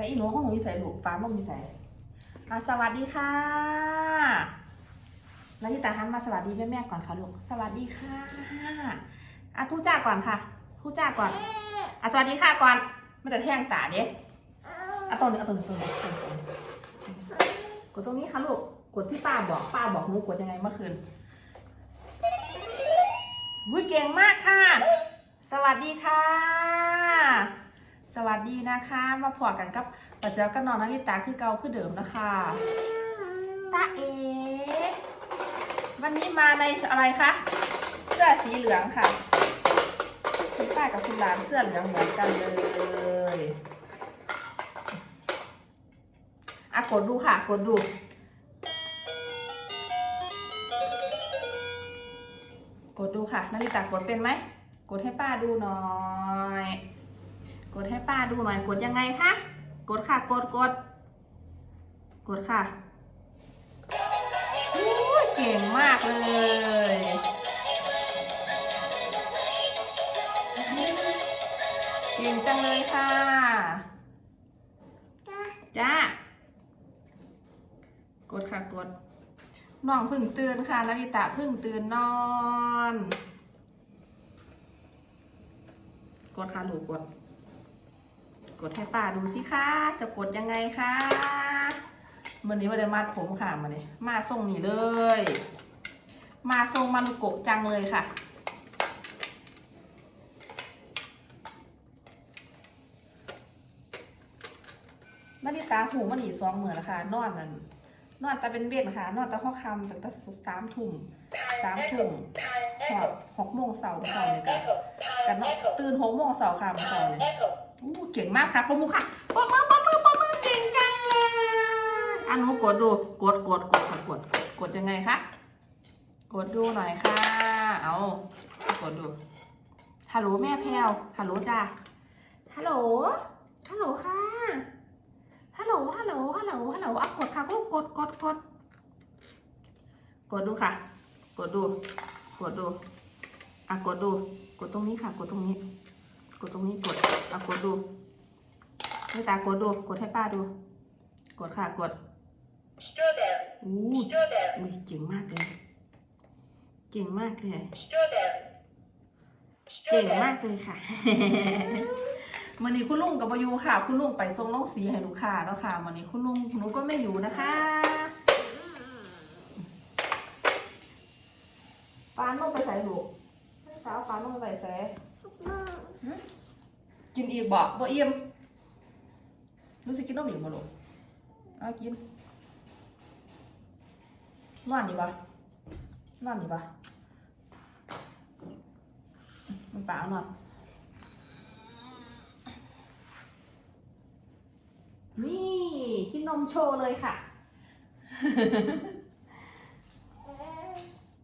ส่อีหนูห้องหนูอยู่ใส่ลูกฟ้าลงอยู่ใส่อะสวัสดีค่ะ แล้วที่ตาหันมาสวัสดีแม่แม่ก่อนค่ะลูก สวัสดีค่ะอะทุจ้าก่อนค่ะทุจ้าก่อนอะสวัสดีค่ะก่อนไม่แต่แท่งตาเด้อะตรงนี้เอาตรงนี้ตรงนี้ตรงนี้กดตรงนี้ค่ะลูก กดที่ป้าบอก ป้าบอกหนูกดยังไงเมื่อคืนวุ้ยเก่งมากค่ะ สวัสดีค่ะ สวัสดีนะคะ มาพอกันกับปัจเจ้ากับนอนนาริตาคือเก่าคือเดิมนะคะตาเอวันนี้มาในอะไรคะเสื้อสีเหลืองค่ะคุณป้ากับคุณหลานเสื้อเหลืองเหมือนกันเลยอะกดดูค่ะกดดูกดดูค่ะนาริตากดเป็นไหม กดให้ป้าดูหน่อยก ดให้ป้าดูหน่อยกดยังไงคะกดค่ะกดกดกดค่ะอู้ยเก่งมากเลยเก่งจังเลยค่ะจ้ากดค่ะกดน้องพึ่งตื่นค่ะนาริตะพึ่งตื่นนอน กดค่ะหลูกด กดให้ป้าดูสิคะจะกดยังไงคะวันนี้ว่าได้มัดผมค่ะมาเนี่ยมาทรงนี้เลย มาทรงมารุโกะจังเลยค่ะนาฬิตาหูมันอีสองเหมือนแล้วค่ะนอนนั่นนอนแต่เป็นเบ็ดค่ะ นอนแต่ห้อคำตั้งแต่สามทุ่มสามทุ่มหอดหกโมงเสาร์เสาร์เนี่ยกันกันเนาะตื่นหกโมงเสาร์ค่ะเสาร์เนี่ย โอ้เก่งมากค่ะปมือค่ะปมือปมือปมือเก่งจังเลยอันนู้กดดูกดกดกดค่ะกดกดยังไงคะกดดูหน่อยค่ะ เอากดดูฮัลโหลแม่แพลวฮัลโหลจ้าฮัลโหลฮัลโหลค่ะฮัลโหลฮัลโหลฮัลโหลฮัลโหลอะกดค่ะลูกกดกดกดกดดูค่ะ กดดู กดดูอะกดดู กดตรงนี้ค่ะ กดตรงนี้ กดตรงนี้กดอะกดดูไม่ตากดดู กดให้ป้าดู กดค่ะกด Student, อู้ student, อุ้ยเก่งมากเลยเก่งมากเลย student, เก่ง student. มากเลยค่ะวันนี้คุณลุงกับประยูค่ะ คุณลุงไปส่งน้องสีให้ลูกค้าแล้วค่ะวันนี้คุณลุงหนูก็ไม่อยู่นะคะฟ้านลงไปใส่ลูก ฟ้าฟ้านลงไปใส่กินอีกบ่บ่เอี่ยมรู้สึกกินนมอีกบ่ลูกเอากินนอนดีบ่นอนดีบ่มันเปล่าเนอนนี่กินนมโชว์เลยค่ะ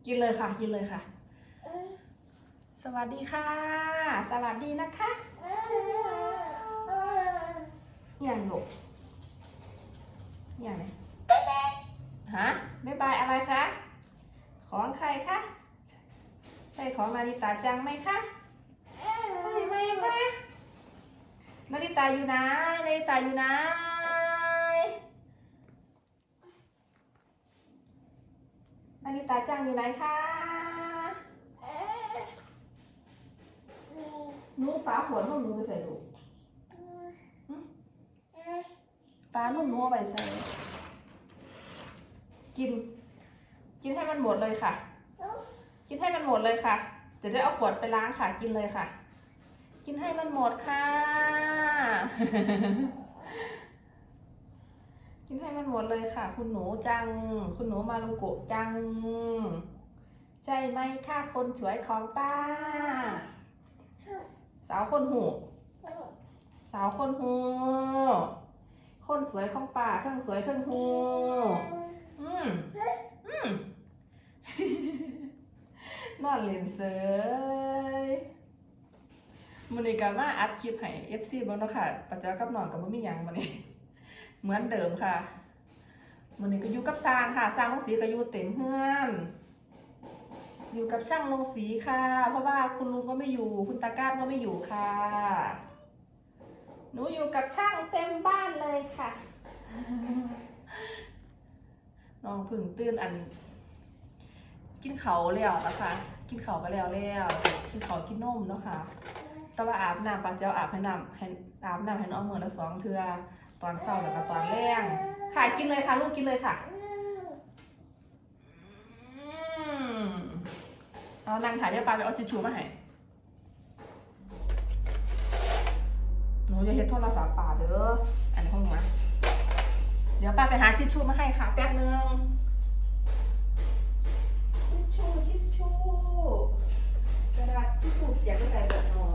กินเลยค่ะ กินเลยค่ะ สวัสดีค่ะ สวัสดีนะคะอย่างหลกอย่างไหนฮะไม่บายอะไรคะ ของใครคะ ใช่ของนาริตาจังไหมคะ ใช่ไหมคะนาริตาอยู่ไหนนาริตาอยู่ไหนนาริตาจังอยู่ไหนคะ หนูฟ้าหัวนุ่มหนูไปใส่ลูกฟ้านุ่มหนูเอาไปใส่ กิน กินให้มันหมดเลยค่ะ กินให้มันหมดเลยค่ะ จะได้เอาขวดไปล้างค่ะ กินเลยค่ะ กินให้มันหมดค่ะ กินให้มันหมดเลยค่ะ คุณหนูจัง คุณหนูมารุโกะจัง ใช่ไหมค่ะคนสวยของป้าาวคนหูสาวคนหูคนสวยของป้าเทิงสวยเทิงหูอืมอืมนอนเล่นเซยมันนี้ก็มาอัดคลิปให้ FC บ้างเนาะค่ะปัจจัยกับนอนกับบ่มีหยังมันนี้เหมือนเดิมค่ะมันนี้ก็อยู่กับสร้างค่ะสร้างลงสีก็อยู่เต็มเฮือน อยู่กับช่างลงสีค่ะ เพราะว่าคุณลุงก็ไม่อยู่ คุณตาก้านก็ไม่อยู่ค่ะ หนูอยู่กับช่างเต็มบ้านเลยค่ะน้องเพึ่งตื่นอัน กินเขาแล้วนะคะกินเขาก็แล้วแล้วกินเขากินนมเนาะค่ะแต่ว่าอาบน้ำปลาเจ้าอาบให้น้ำให้อาบน้ำให้น้องเมือละสองเทือตอนเช้าแล้วก็ตอนแรงค่ะกินเลยค่ะลูกกินเลยค่ะอืม เอานั่งถ่ายเดี๋ยวปลาไปเอาชิชชูมาให้หนูจะเฮ็ดโทรศัพท์ป่าเด้ออันนี้ของหนูนะเดี๋ยวป้าไปหาชิชชูมาให้ค่ะแป๊บนึงชิชชูชิชชูกระดาษชิชชูอยากจะใส่แบบนอ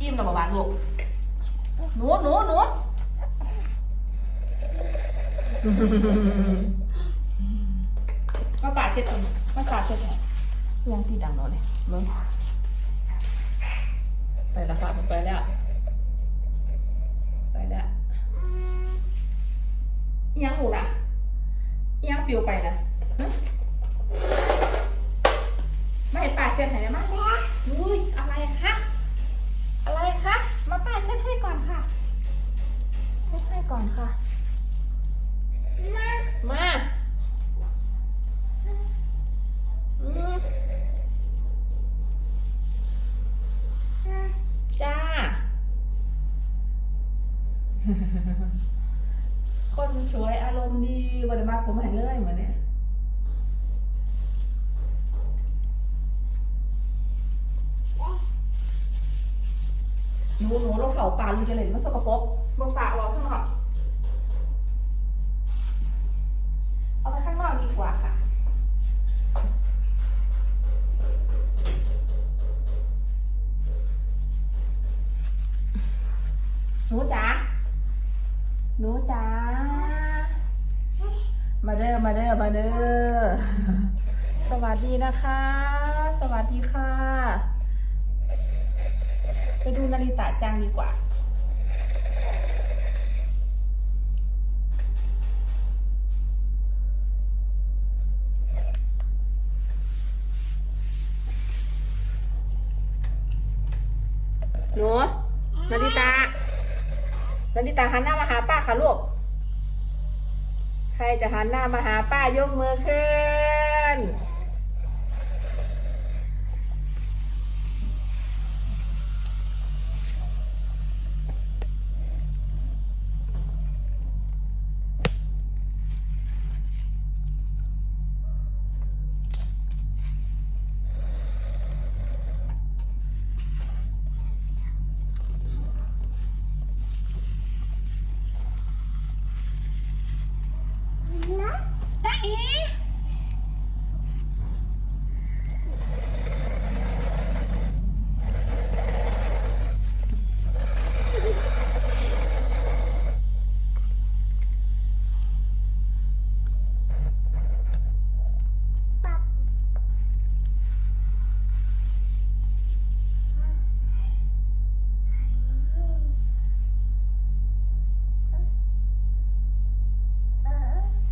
อิ่มแล้วบ่บานลูก หนูหนูหนูมาป่าเช็ดก่อนมาป่าเช็ดก่อนยังตีดังโนเลยมึงไปแล้วค่ะไปแล้ว ไปแล้วอิหยังหนูล่ะอิหยังปิวไปนะฮะไม่ให้ป่าเช็ดไหนได้มั้ยอุ้ยอะไรคะอะไรคะมา ป้าเช็ดให้ก่อนค่ะเช็ดให้ก่อนค่ะ มา มาอืมจ้า คนสวยอารมณ์ดีวันนี้มาผมหายเลยเหมือนเนี่ย หนูหนูลงเขาป่าลูกจะเล่นมันสกปรกเบิ่งป่าออกข้างนอกเอาไปข้างนอกดีกว่าค่ะ หนูจ๋าหนูจ๋ามาเด้อมาเด้อมาเด้อสวัสดีนะคะ สวัสดีค่ะ ไปดูนาริตะจังดีกว่า หนูนาริตะนาริตะหันหน้ามาหาป้าค่ะลูก ใครจะหันหน้ามาหาป้ายกมือขึ้น จ้าเอ๋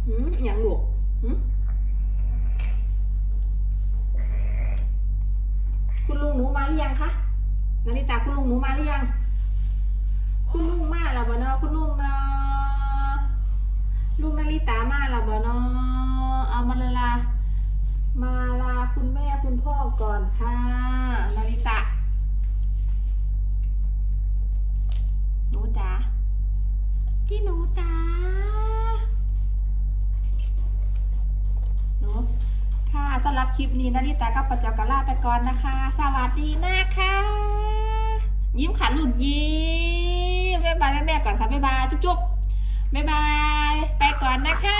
หืม อย่างลูกคุณลุงหนูมาหรือยังคะนาริตาคุณลุงหนูมาหรือยัง คุณลุงมาแล้วบ่เนาะคุณลุงเนาะลุงนาริตามาแล้วบ่เนาะเอามาละลามาลาคุณแม่คุณพ่อก่อนค่ะนาริตะหนูจ๋าที่หนูจ๋า เนาะค่ะสำ หรับคลิปนี้นาริตากับปัจจกลาไปก่อนนะคะ สวัสดีนะคะ ยิ้มขันลูกยิ้มบ๊ายบายแม่แม่ก่อนค่ะบ๊ายบายจุ๊บๆบ๊ายบาย ไปก่อนนะคะ